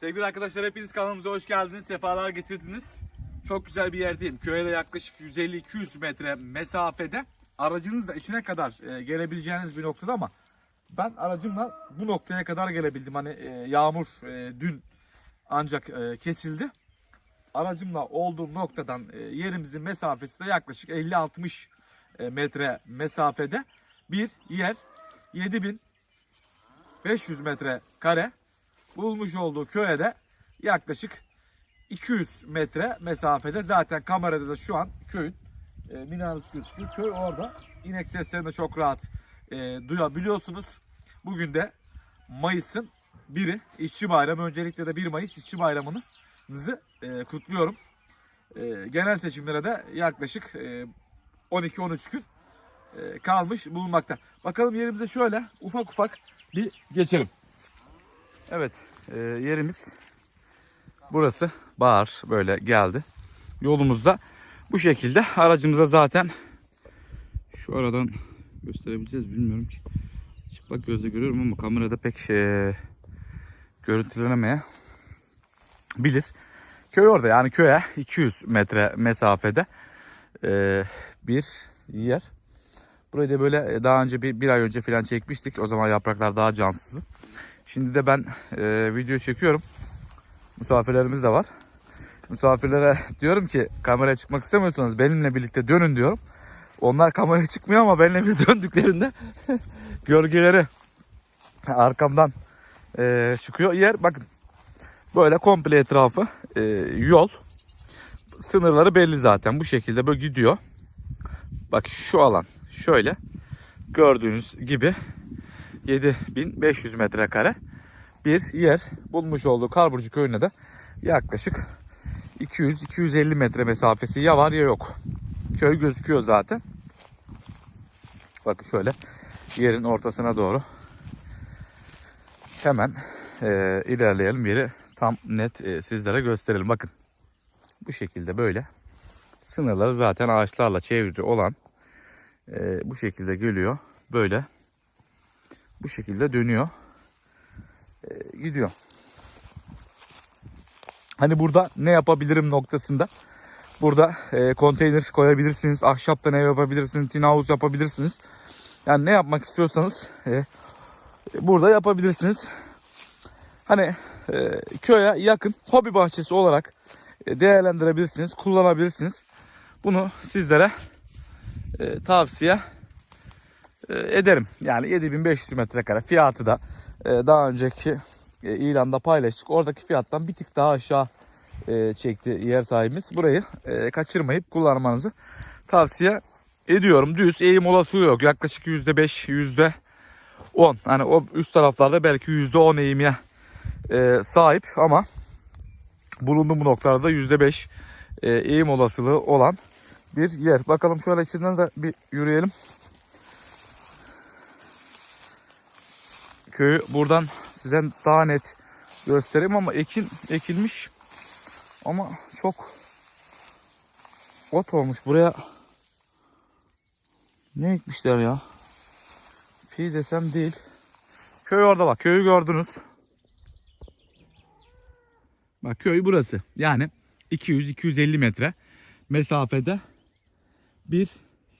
Sevgili arkadaşlar hepiniz kanalımıza hoş geldiniz. Sefalar getirdiniz. Çok güzel bir yerdeyim. Köye de yaklaşık 150-200 metre mesafede. Aracınızla içine kadar e, gelebileceğiniz bir noktada ama ben aracımla bu noktaya kadar gelebildim. Hani e, yağmur e, dün ancak e, kesildi. Aracımla olduğum noktadan e, yerimizin mesafesi de yaklaşık 50-60 e, metre mesafede bir yer. 7500 metre kare bulmuş olduğu köye de yaklaşık 200 metre mesafede zaten kamerada da şu an köyün e, minaresi gözüküyor. Köy orada. İnek seslerini de çok rahat e, duyabiliyorsunuz. Bugün de Mayıs'ın biri işçi bayramı. Öncelikle de 1 Mayıs işçi bayramınızı e, kutluyorum. E, genel seçimlere de yaklaşık e, 12-13 gün e, kalmış bulunmakta. Bakalım yerimize şöyle ufak ufak bir geçelim. Evet e, yerimiz burası. Bağır böyle geldi. Yolumuzda bu şekilde. Aracımıza zaten şu aradan gösterebileceğiz bilmiyorum ki. Çıplak gözle görüyorum ama kamerada pek e, görüntülenemeye bilir. Köy orada yani köye 200 metre mesafede e, bir yer. Burayı da böyle daha önce bir, bir ay önce falan çekmiştik. O zaman yapraklar daha cansızdı. Şimdi de ben e, video çekiyorum. Misafirlerimiz de var. Misafirlere diyorum ki kameraya çıkmak istemiyorsanız benimle birlikte dönün diyorum. Onlar kameraya çıkmıyor ama benimle birlikte döndüklerinde gölgeleri arkamdan e, çıkıyor. Yer bakın böyle komple etrafı e, yol. Sınırları belli zaten bu şekilde böyle gidiyor. Bak şu alan şöyle gördüğünüz gibi 7500 metrekare bir yer bulmuş olduğu Karburcu köyüne de yaklaşık 200-250 metre mesafesi ya var ya yok. Köy gözüküyor zaten. Bakın şöyle yerin ortasına doğru hemen e, ilerleyelim yeri tam net e, sizlere gösterelim. Bakın bu şekilde böyle sınırları zaten ağaçlarla çevrili olan e, bu şekilde geliyor. Böyle bu şekilde dönüyor. E, gidiyor. Hani burada ne yapabilirim noktasında. Burada e, konteyner koyabilirsiniz. Ahşaptan ev yapabilirsiniz. Tin house yapabilirsiniz. Yani ne yapmak istiyorsanız e, burada yapabilirsiniz. Hani e, köye yakın hobi bahçesi olarak e, değerlendirebilirsiniz. Kullanabilirsiniz. Bunu sizlere e, tavsiye ederim. Yani 7500 metrekare fiyatı da e, daha önceki e, ilanda paylaştık. Oradaki fiyattan bir tık daha aşağı e, çekti yer sahibimiz. Burayı e, kaçırmayıp kullanmanızı tavsiye ediyorum. Düz eğim olasılığı yok. Yaklaşık %5, %10. Hani o üst taraflarda belki %10 eğimye e, sahip ama bulunduğum bu noktalarda %5 e, eğim olasılığı olan bir yer. Bakalım şöyle içinden de bir yürüyelim. Köyü. Buradan size daha net göstereyim ama ekin ekilmiş. Ama çok ot olmuş. Buraya ne ekmişler ya? Fi desem değil. Köy orada bak köyü gördünüz. Bak köy burası. Yani 200-250 metre mesafede bir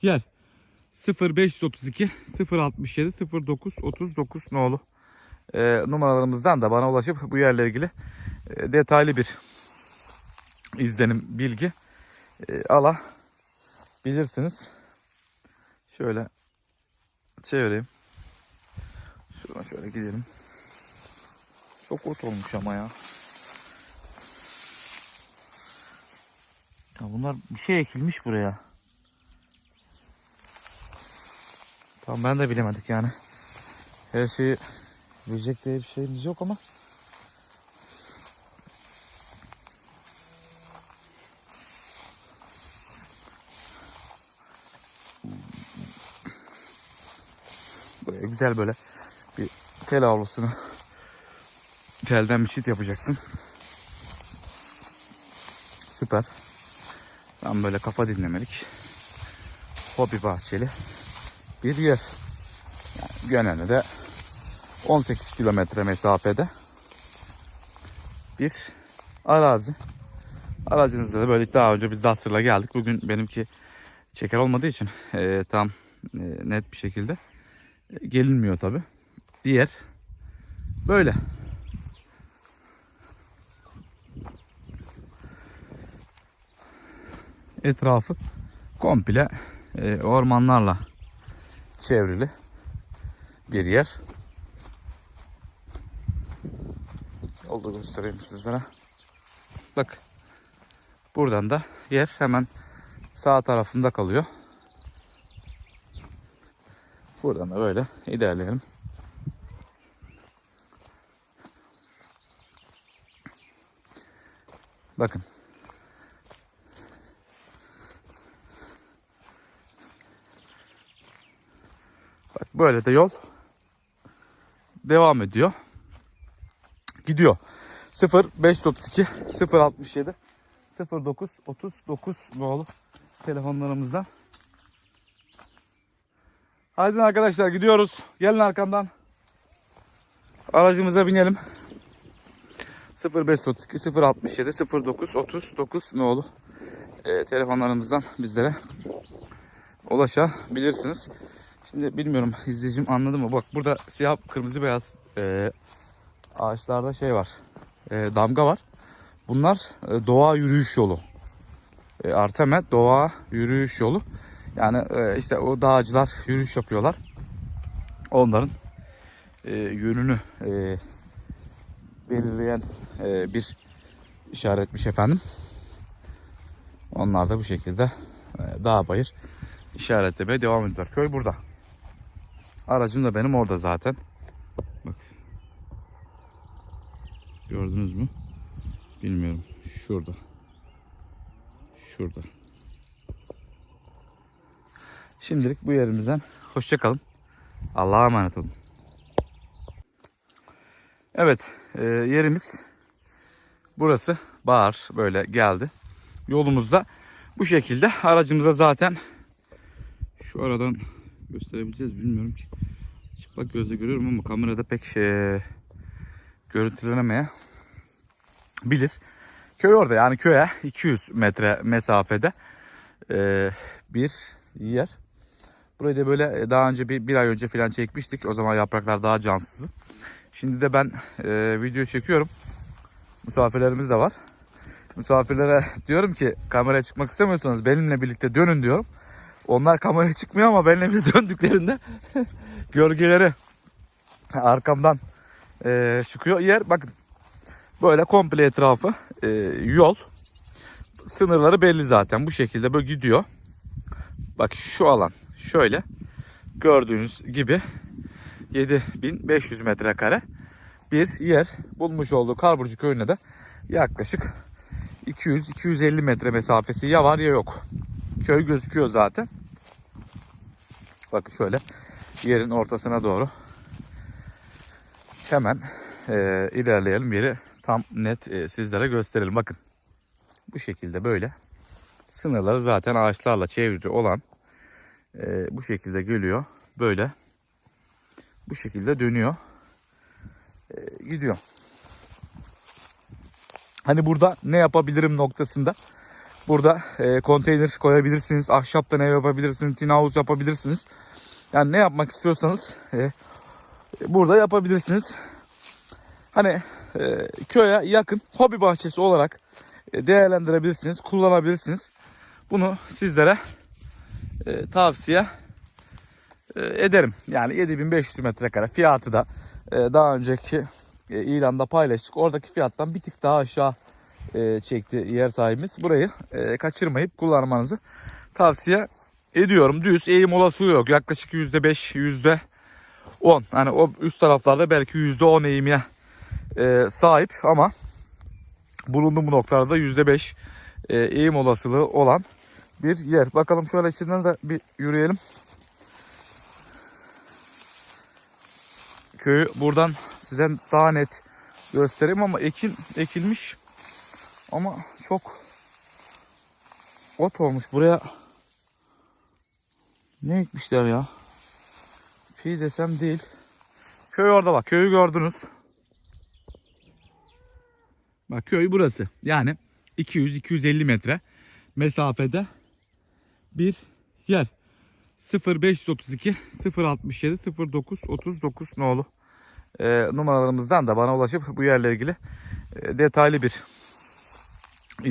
yer. 0532 067 09 39 nolu e, numaralarımızdan da bana ulaşıp bu yerle ilgili e, detaylı bir izlenim bilgi e, alabilirsiniz. Şöyle çevireyim. Şuradan şöyle gidelim. Çok ot olmuş ama ya. Ya bunlar bir şey ekilmiş buraya. Tam ben de bilemedik yani. Her şeyi bilecek diye bir şeyimiz yok ama. Buraya güzel böyle bir tel avlusunu telden bir çit yapacaksın. Süper. Tam böyle kafa dinlemelik. Hobi bahçeli bir yer. Yani genelde de 18 kilometre mesafede bir arazi. Aracınızda da böyle daha önce biz Duster'la geldik. Bugün benimki çeker olmadığı için e, tam e, net bir şekilde e, gelinmiyor tabi. Diğer böyle. Etrafı komple e, ormanlarla çevrili bir yer. Oldu göstereyim sizlere. Bak. Buradan da yer hemen sağ tarafında kalıyor. Buradan da böyle ilerleyelim. Bakın. Bak böyle de yol devam ediyor. Gidiyor. 0 532 067 09 39 nolu telefonlarımızdan. Haydi arkadaşlar gidiyoruz. Gelin arkamdan. Aracımıza binelim. 0532 067 09 39 nolu e, telefonlarımızdan bizlere ulaşabilirsiniz. Şimdi bilmiyorum izleyicim anladı mı? Bak burada siyah kırmızı beyaz e, ağaçlarda şey var. E, damga var. Bunlar e, doğa yürüyüş yolu. E, Artemet doğa yürüyüş yolu. Yani e, işte o dağcılar yürüyüş yapıyorlar. Onların e, yönünü e, belirleyen e, bir işaretmiş efendim. Onlar da bu şekilde e, dağ bayır işaretlemeye devam ediyorlar. Köy burada. Aracım da benim orada zaten. Bak. Gördünüz mü? Bilmiyorum. Şurada. Şurada. Şimdilik bu yerimizden hoşça kalın. Allah'a emanet olun. Evet, e, yerimiz burası. Bağır böyle geldi. Yolumuzda bu şekilde. Aracımıza zaten şu aradan gösterebileceğiz bilmiyorum ki. Çıplak gözle görüyorum ama kamerada pek e, görüntülenemeye bilir. Köy orada yani köye 200 metre mesafede e, bir yer. Burayı da böyle daha önce bir, bir ay önce falan çekmiştik. O zaman yapraklar daha cansızdı. Şimdi de ben e, video çekiyorum. Misafirlerimiz de var. Misafirlere diyorum ki kameraya çıkmak istemiyorsanız benimle birlikte dönün diyorum. Onlar kameraya çıkmıyor ama benimle bir döndüklerinde gölgeleri arkamdan e, çıkıyor. Yer bakın böyle komple etrafı e, yol. Sınırları belli zaten bu şekilde böyle gidiyor. Bak şu alan şöyle gördüğünüz gibi 7500 metrekare bir yer bulmuş olduğu Karburcu köyüne de yaklaşık 200-250 metre mesafesi ya var ya yok. Köy gözüküyor zaten. Bakın şöyle yerin ortasına doğru hemen e, ilerleyelim yeri tam net e, sizlere gösterelim. Bakın bu şekilde böyle sınırları zaten ağaçlarla çevrili olan e, bu şekilde geliyor. Böyle bu şekilde dönüyor. E, gidiyor. Hani burada ne yapabilirim noktasında. Burada e, konteyner koyabilirsiniz. Ahşaptan ev yapabilirsiniz. Tin house yapabilirsiniz. Yani ne yapmak istiyorsanız e, burada yapabilirsiniz. Hani e, köye yakın hobi bahçesi olarak e, değerlendirebilirsiniz. Kullanabilirsiniz. Bunu sizlere e, tavsiye ederim. Yani 7500 metrekare fiyatı da daha önceki ilanda paylaştık. Oradaki fiyattan bir tık daha aşağı çekti yer sahibimiz. Burayı kaçırmayıp kullanmanızı tavsiye ediyorum. Düz eğim olasılığı yok. Yaklaşık %5, %10. Hani o üst taraflarda belki %10 eğimye e, sahip ama bulunduğum bu noktalarda %5 e, eğim olasılığı olan bir yer. Bakalım şöyle içinden de bir yürüyelim. Köyü buradan size daha net göstereyim ama ekin ekilmiş ama çok ot olmuş buraya ne ekmişler ya fi desem değil köy orada bak köyü gördünüz Bak köy burası. Yani 200-250 metre mesafede bir yer. 0532 067 09 39 nolu e, numaralarımızdan da bana ulaşıp bu yerle ilgili e, detaylı bir